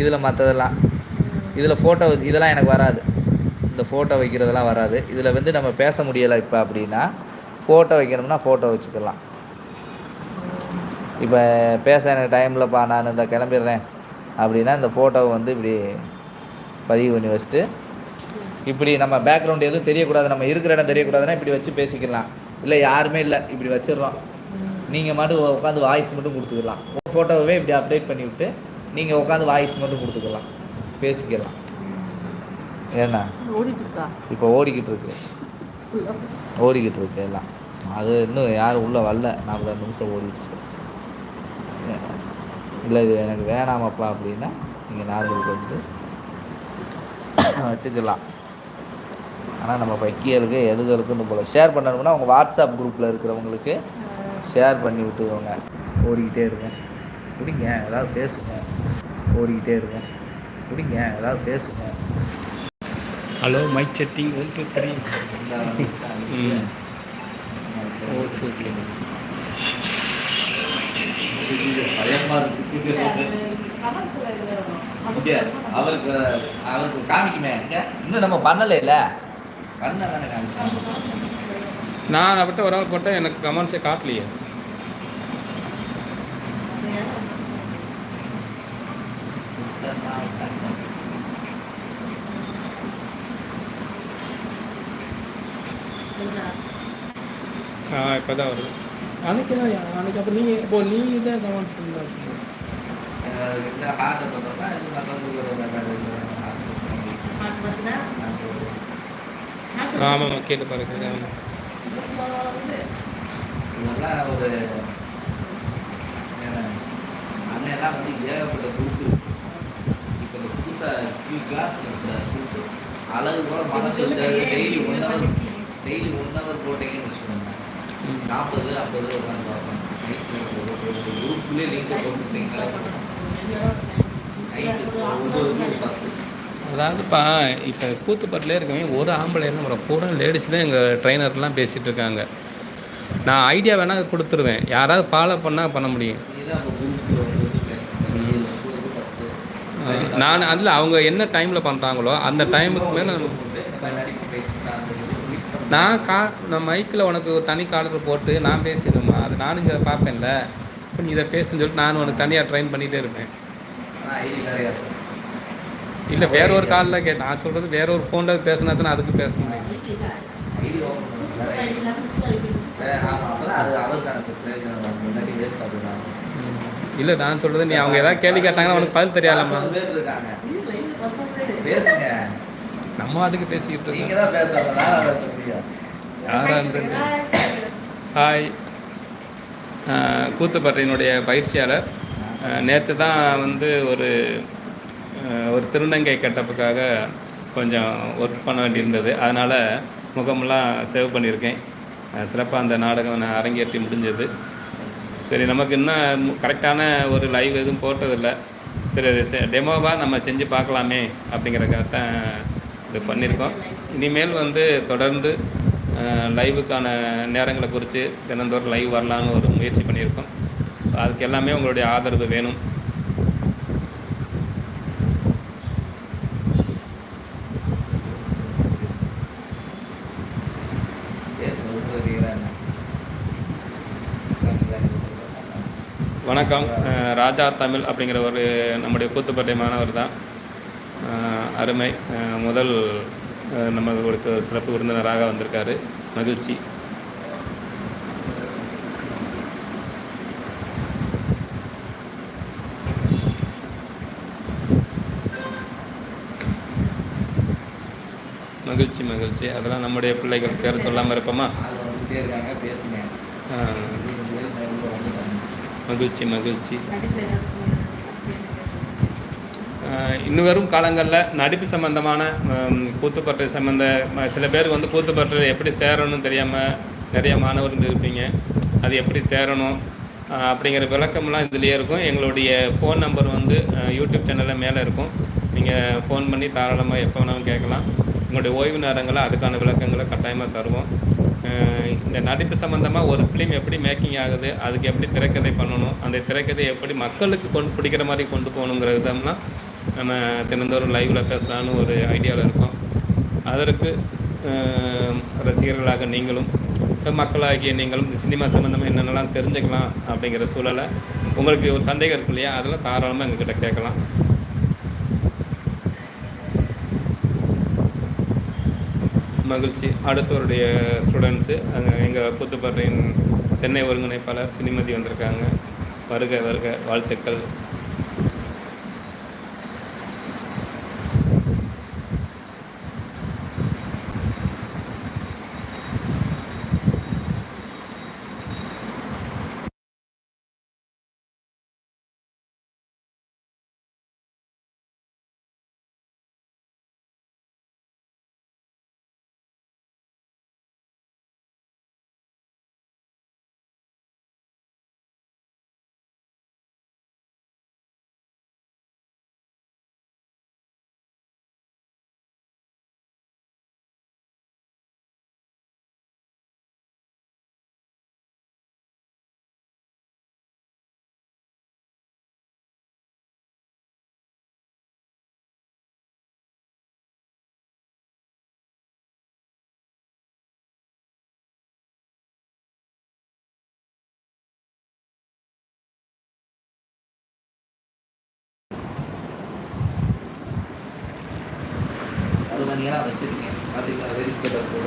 இதில் மற்றதெல்லாம் இதில் ஃபோட்டோ இதெல்லாம் எனக்கு வராது. இந்த ஃபோட்டோ வைக்கிறதெல்லாம் வராது. இதில் வந்து நம்ம பேச முடியலை இப்போ அப்படின்னா ஃபோட்டோ வைக்கணும்னா ஃபோட்டோ வச்சுக்கலாம். இப்போ பேச எனக்கு டைமில்ப்பா நான் இந்த கிளம்பிடுறேன். அப்படின்னா இந்த ஃபோட்டோவை வந்து இப்படி பதிவு பண்ணி வச்சுட்டு இப்படி நம்ம பேக்ரவுண்ட் எதுவும் தெரியக்கூடாது. நம்ம இருக்கிற இடம் தெரியக்கூடாதுன்னா இப்படி வச்சு பேசிக்கலாம். இல்லை யாருமே இல்லை. இப்படி வச்சிடுறோம். நீங்கள் மட்டும் உட்காந்து வாய்ஸ் மட்டும் கொடுத்துக்கலாம். ஃபோட்டோவே இப்படி அப்டேட் பண்ணி விட்டு நீங்கள் உட்காந்து வாய்ஸ் மட்டும் கொடுத்துக்கலாம். பேசிக்கலாம். ஏண்ணா இப்போ ஓடிக்கிட்டு இருக்கு ஓடிக்கிட்டு இருக்கு எல்லாம். அது இன்னும் யாரும் உள்ளே வரல. நாற்பது நிமிஷம் ஓடிடுச்சு. இல்லை இது எனக்கு வேணாமப்பா அப்படின்னா நீங்கள் நார்மலுக்கு வந்து வச்சுக்கலாம். ஆனால் நம்ம பைக்கியலுக்கு எதுகளுக்குன்னு போல. ஷேர் பண்ணணும்னா உங்கள் வாட்ஸ்அப் குரூப்பில் இருக்கிறவங்களுக்கு ஷேர் பண்ணி விட்டுக்கோங்க. ஓடிக்கிட்டே இருக்கும் குடிங்க ஏதாவது பேசுங்க. ஓடிக்கிட்டே இருக்கும். குடிங்க ஏதாவது பேசுங்க. Hello mic setting one two three hmm. Okay அவருக்கு அவருக்கு காமிக்குமே. இன்னும் நம்ம பண்ணல இல்ல? பண்ண நான் அவர்கிட்ட ஒரு ஆள் போட்டேன் எனக்கு கமெண்ட்ஸே காட்டலையே. ஆ இப்போ தான் வருது. அன்னைக்கு தான் அன்னைக்கு அப்புறம் நீங்கள் இப்போ நீங்கள் தான் கமெண்ட் பண்ணுங்க ஆமாம் கேட்டு பாருங்க ஆமாம் இதெல்லாம் ஒரு அண்ணெல்லாம் வந்து ஏகப்பட்ட குரூப்பு இப்போ இந்த புதுசாக கிளாஸ் இருக்கிற குரூப்பு அளவு கூட மனசு வச்சாரு daily one hour daily one hour போட்டீங்கன்னு வச்சுக்கோங்க. நாற்பது ஐம்பது உட்காந்து பார்ப்பேன் நைட்டில் குரூப்லேயே லிங்கை போட்டுருக்கீங்களா நைட்டு பத்து. அதாவதுப்பா இப்போ கூத்துப்பட்டில் இருக்கவங்க ஒரு ஆம்பளை என்ன பூரா லேடிஸ் தான் எங்கள் ட்ரைனர்லாம் பேசிகிட்டு இருக்காங்க. நான் ஐடியா வேணால் கொடுத்துருவேன். யாராவது ஃபாலோ பண்ணால் பண்ண முடியும். நான் அதில் அவங்க என்ன டைமில் பண்ணுறாங்களோ அந்த டைமுக்கு மேலே நான் கா நான் மைக்கில் உனக்கு ஒரு தனி காலர் போட்டு நான் பேசிடுமா அது நானும் இங்கே பார்ப்பேன்ல. இப்போ நீ இதை பேசுன்னு சொல்லிட்டு நான் உனக்கு தனியாக ட்ரைன் பண்ணிகிட்டே இருப்பேன். இல்லை வேற ஒரு காலில் கே நான் சொல்கிறது வேற ஒரு ஃபோனில் பேசினா தான் அதுக்கு பேச முடியும். இல்லை நான் சொல்கிறது நீ அவங்க ஏதாவது கேள்வி கேட்டாங்கன்னா உனக்கு பதில் தெரியாதம்மா. நம்ம அதுக்கு பேசிக்கிட்டு நீங்க இருக்கோம் ஹாய் கூத்துப்பட்டையினுடைய பயிற்சியாளர். நேற்று தான் வந்து ஒரு ஒரு திருநங்கை கட்டப்புக்காக கொஞ்சம் ஒர்க் பண்ண வேண்டியிருந்தது. அதனால் முகமெல்லாம் சேவ் பண்ணியிருக்கேன். சிறப்பாக அந்த நாடகம் நான் அரங்கேற்றி முடிஞ்சது. சரி நமக்கு இன்னும் கரெக்டான ஒரு லைவ் எதுவும் போட்டதில்லை. சரி டெமோவாக நம்ம செஞ்சு பார்க்கலாமே அப்படிங்கிறக்காக இப்படி பண்ணியிருக்கோம். இனிமேல் வந்து தொடர்ந்து லைவுக்கான நேரங்களை குறித்து தினந்தோறும் லைவ் வரலான்னு ஒரு முயற்சி பண்ணியிருக்கோம். அதுக்கு எல்லாமே உங்களுடைய ஆதரவு வேணும். வணக்கம். ராஜா தமிழ் அப்படிங்கிற ஒரு நம்முடைய கூத்துப்பட்டை மாணவர் தான். அருமை. முதல் நம்ம ஒரு சிறப்பு விருந்தினராக வந்திருக்காரு. மகிழ்ச்சி. மகிழ்ச்சி மகிழ்ச்சி. அதெல்லாம் நம்முடைய பிள்ளைகள் பேர் சொல்லாமல் இருப்போமா? மகிழ்ச்சி மகிழ்ச்சி. இன்னும் வரும் காலங்களில் நடிப்பு சம்பந்தமான ஹம், சம்மந்த சம்பந்த சில பேருக்கு வந்து கூத்துப்பட்டு எப்படி சேரணும்னு தெரியாமல் நிறைய மாணவர்கள் இருப்பீங்க அது எப்படி சேரணும்? அப்படிங்கிற விளக்கம்லாம் இதுலேயே இருக்கும். எங்களுடைய ஃபோன் நம்பர் வந்து யூடியூப் சேனலில் மேலே இருக்கும். நீங்கள் ஃபோன் பண்ணி தாராளமாக எப்போ வேணாலும் கேட்கலாம். உங்களுடைய ஓய்வு நேரங்களை அதுக்கான விளக்கங்களை கட்டாயமாக தருவோம். இந்த நடிப்பு சம்மந்தமாக ஒரு ஃபிலிம் எப்படி மேக்கிங் ஆகுது அதுக்கு எப்படி திரைக்கதை பண்ணணும் அந்த திரைக்கதை எப்படி மக்களுக்கு கொண்டு பிடிக்கிற மாதிரி கொண்டு போகணுங்கிறதெல்லாம் நம்ம தினந்தோறும் லைவில் பேசலான்னு ஒரு ஐடியாவில் இருக்கோம். அதற்கு ரசிகர்களாக நீங்களும் மக்களாகிய நீங்களும் சினிமா சம்மந்தமாக என்னென்னலாம் தெரிஞ்சுக்கலாம் அப்படிங்கிற சூழலை உங்களுக்கு ஒரு சந்தேகம் இருக்கு இல்லையா? அதெல்லாம் தாராளமாக எங்ககிட்ட கேட்கலாம். மகிழ்ச்சி. அடுத்தவருடைய ஸ்டூடெண்ட்ஸு எங்கள் புத்துப்பட்டின் சென்னை ஒருங்கிணைப்பாளர் சினிமதி வந்திருக்காங்க. வருக வருக. வாழ்த்துக்கள். தனியாக வச்சிருக்கேன். பார்த்தீங்களா லேடிஸ் கட்டர் போட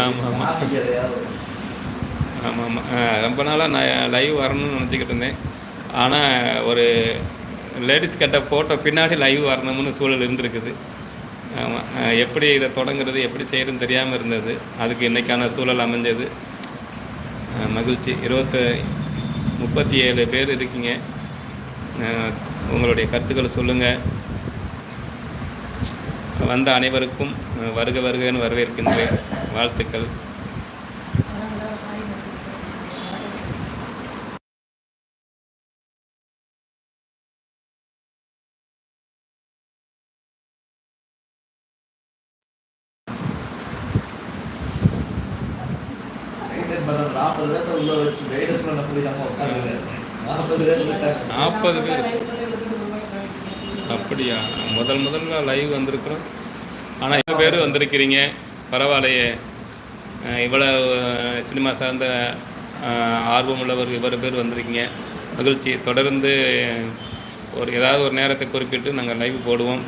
ஆமா, ஆமா. ஆமாம் ஆமாம் ரொம்ப நாளாக நான் லைவ் வரணும்னு நினச்சிக்கிட்டு இருந்தேன். ஆனால் ஒரு லேடிஸ் கட்ட ஃபோட்டோ பின்னாடி லைவ் வரணும்னு சூழல் இருந்திருக்குது. ஆமாம் எப்படி இதை தொடங்குறது எப்படி செய்யறதுன்னு தெரியாமல் இருந்தது. அதுக்கு இன்னைக்கான சூழல் அமைஞ்சது. மகிழ்ச்சி. இருபத்து முப்பத்தி ஏழு பேர் இருக்கீங்க. உங்களுடைய கருத்துக்களை சொல்லுங்கள் வந்த அனைவருக்கும் வருக வருகன்னு வரவேற்கின்றேன். வாழ்த்துக்கள். நாற்பது பேர்த்த அப்படியா? முதல் முதல்ல லைவ் வந்திருக்கிறோம். ஆனால் இவ்வளோ பேர் வந்திருக்கிறீங்க. பரவாயில்லையே. இவ்வளோ சினிமா சார்ந்த ஆர்வம் உள்ளவர் இவ்வளோ பேர் வந்திருக்கீங்க. மகிழ்ச்சி. தொடர்ந்து ஒரு ஏதாவது ஒரு நேரத்தை குறிப்பிட்டு நாங்கள் லைவ் போடுவோம்.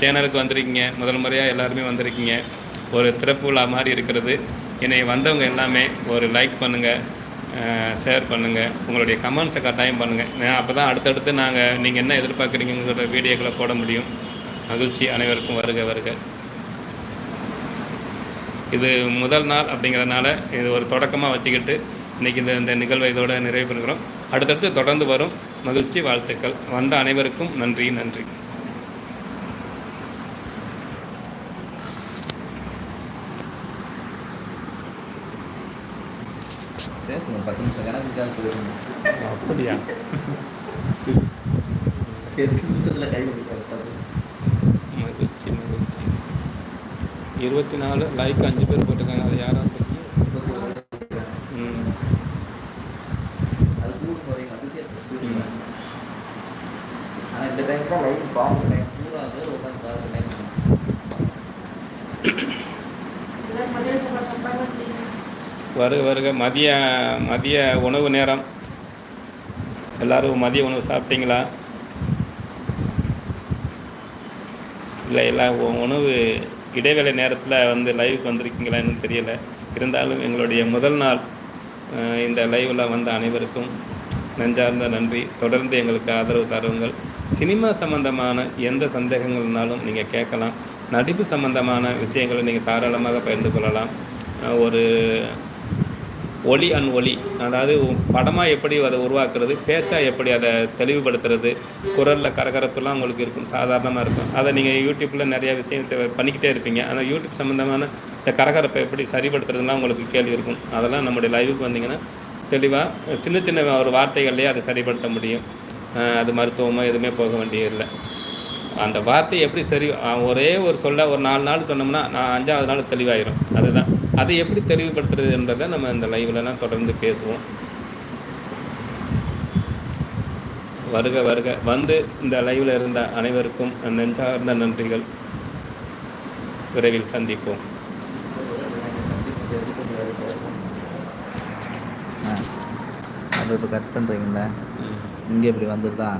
சேனலுக்கு வந்திருக்கீங்க. முதல் முறையாக எல்லாருமே வந்திருக்கீங்க. ஒரு திறப்பு விழா மாதிரி இருக்கிறது. என்னை வந்தவங்க எல்லாமே ஒரு லைக் பண்ணுங்கள் ஷேர் பண்ணுங்கள் உங்களுடைய கமெண்ட்ஸை கட்டாயம் பண்ணுங்கள் அப்போ தான் அடுத்தடுத்து நாங்கள் நீங்கள் என்ன எதிர்பார்க்குறீங்கிற வீடியோக்களை போட முடியும். மகிழ்ச்சி அனைவருக்கும் வருக வருக. இது முதல் நாள் அப்படிங்கிறதுனால இது ஒரு தொடக்கமாக வச்சுக்கிட்டு இன்றைக்கி இந்த இந்த நிகழ்வை இதோட நிறைவு பண்ணுகிறோம் அடுத்தடுத்து தொடர்ந்து வரும். மகிழ்ச்சி வாழ்த்துக்கள். வந்த அனைவருக்கும் நன்றி நன்றி. பேசுங்க பத்து நிமிஷம் கணக்குக்காக அப்படியா எட்டு நிமிஷத்துல கொடுத்தாரு மகிழ்ச்சி மகிழ்ச்சி இருபத்தி நாலு லைக் அஞ்சு பேர் போட்டிருக்காங்க அது அதுக்கே ம். ஆனால் இந்த டைம் தான் லைவ் பாம்பு டைம் பூரா பேர் உட்காந்து பார்த்து டைம் வருக வருக. மதிய மதிய உணவு நேரம். எல்லாரும் மதிய உணவு சாப்பிட்டீங்களா? இல்லை எல்லாம் உணவு இடைவேளை நேரத்தில் வந்து லைவுக்கு வந்திருக்கீங்களான்னு தெரியல. இருந்தாலும் எங்களுடைய முதல் நாள் இந்த லைவில் வந்த அனைவருக்கும் நெஞ்சார்ந்த நன்றி. தொடர்ந்து எங்களுக்கு ஆதரவு தருங்கள். சினிமா சம்பந்தமான எந்த சந்தேகங்கள்னாலும் நீங்கள் கேட்கலாம். நடிப்பு சம்பந்தமான விஷயங்களை நீங்கள் தாராளமாக பகிர்ந்து கொள்ளலாம். ஒரு ஒளி அண்ட் ஒளி அதாவது படமாக எப்படி அதை உருவாக்குறது பேச்சாக எப்படி அதை தெளிவுபடுத்துறது குரலில் கரகரப்புலாம் உங்களுக்கு இருக்கும் சாதாரணமாக இருக்கும். அதை நீங்கள் யூடியூப்பில் நிறையா விஷயத்தை பண்ணிக்கிட்டே இருப்பீங்க. ஆனால் யூடியூப் சம்மந்தமான இந்த கரகரப்பை எப்படி சரிப்படுத்துறதுலாம் உங்களுக்கு கேள்வி இருக்கும். அதெல்லாம் நம்முடைய லைவுக்கு வந்தீங்கன்னா தெளிவாக சின்ன சின்ன ஒரு வார்த்தைகள்லேயே அதை சரிப்படுத்த முடியும். அது மருத்துவமோ எதுவுமே போக வேண்டியதில்லை. அந்த வார்த்தை எப்படி சரி ஒரே ஒரு சொல்ல ஒரு நாலு நாள் சொன்னோம்னா நான் அஞ்சாவது நாள் தெளிவாயிரும். அதுதான். அதை எப்படி தெளிவுபடுத்துறது என்றதை நம்ம இந்த லைவ்லலாம் தொடர்ந்து பேசுவோம். வருக வருக. வந்து இந்த லைவில் இருந்த அனைவருக்கும் நெஞ்சார்ந்த நன்றிகள். விரைவில் சந்திப்போம். அது இப்போ கட் பண்ணுறீங்களா இங்கே இப்படி வந்துருதா